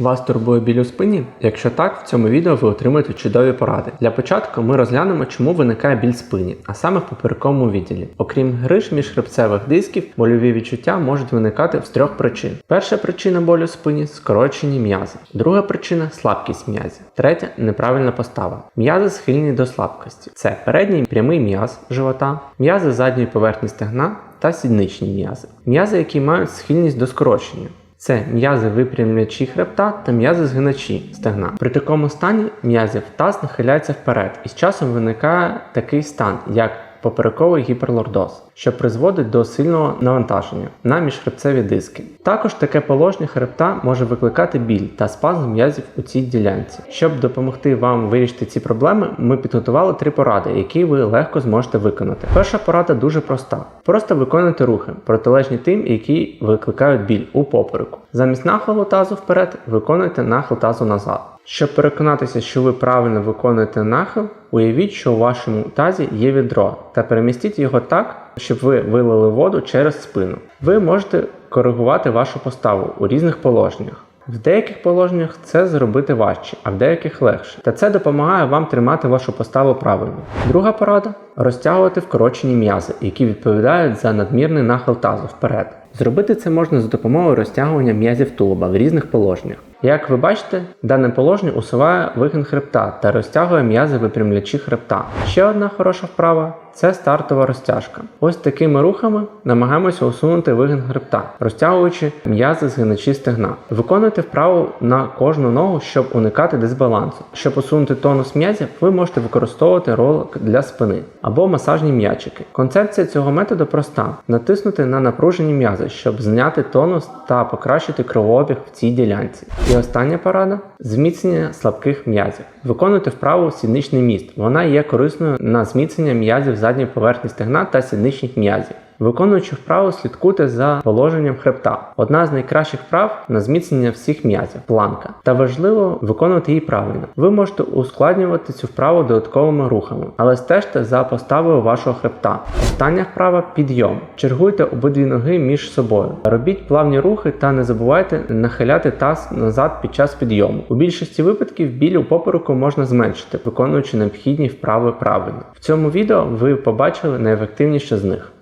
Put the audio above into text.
Вас турбує біль у спині? Якщо так, в цьому відео ви отримаєте чудові поради. Для початку ми розглянемо, чому виникає біль спині, а саме в поперековому відділі. Окрім гриж міжхребцевих дисків, больові відчуття можуть виникати з трьох причин. Перша причина болю спині скорочені м'язи. Друга причина слабкість м'язів. Третя неправильна постава. М'язи схильні до слабкості. Це передній прямий м'яз живота, м'язи задньої поверхні стегна та сідничні м'язи. М'язи, які мають схильність до скорочення. Це м'язи випрямлячі хребта та м'язи згиначі стегна. При такому стані м'язів таз нахиляється вперед, і з часом виникає такий стан, як поперековий гіперлордоз, що призводить до сильного навантаження на міжхребцеві диски. Також таке положення хребта може викликати біль та спазм м'язів у цій ділянці. Щоб допомогти вам вирішити ці проблеми, ми підготували три поради, які ви легко зможете виконати. Перша порада дуже проста: просто виконуйте рухи, протилежні тим, які викликають біль у попереку. Замість нахилу тазу вперед виконуйте нахил тазу назад. Щоб переконатися, що ви правильно виконуєте нахил, уявіть, що у вашому тазі є відро, та перемістіть його так, щоб ви вилили воду через спину. Ви можете коригувати вашу поставу у різних положеннях. В деяких положеннях це зробити важче, а в деяких легше. Та це допомагає вам тримати вашу поставу правильно. Друга порада розтягувати вкорочені м'язи, які відповідають за надмірний нахил тазу вперед. Зробити це можна за допомогою розтягування м'язів тулуба в різних положеннях. Як ви бачите, дане положення усуває вигин хребта та розтягує м'язи випрямлячі хребта. Ще одна хороша вправа це стартова розтяжка. Ось такими рухами намагаємося усунути вигин хребта, розтягуючи м'язи згиначі стегна. Виконуйте вправу на кожну ногу, щоб уникати дисбалансу. Щоб усунути тонус м'язів, ви можете використовувати ролик для спини або масажні м'ячики. Концепція цього методу проста: натиснути на напружені м'язи, щоб зняти тонус та покращити кровообіг в цій ділянці. Остання порада зміцнення слабких м'язів. Виконуйте вправу сідничний міст. Вона є корисною на зміцнення м'язів задньої поверхні стегна та сідничних м'язів. Виконуючи вправу, слідкуйте за положенням хребта. Одна з найкращих вправ на зміцнення всіх м'язів планка. Та важливо виконувати її правильно. Ви можете ускладнювати цю вправу додатковими рухами, але стежте за поставою вашого хребта. Остання вправа підйом. Чергуйте обидві ноги між собою. Робіть плавні рухи та не забувайте нахиляти таз назад під час підйому. У більшості випадків біль у попереку можна зменшити, виконуючи необхідні вправи правильно. В цьому відео ви побачили найефективніше з них.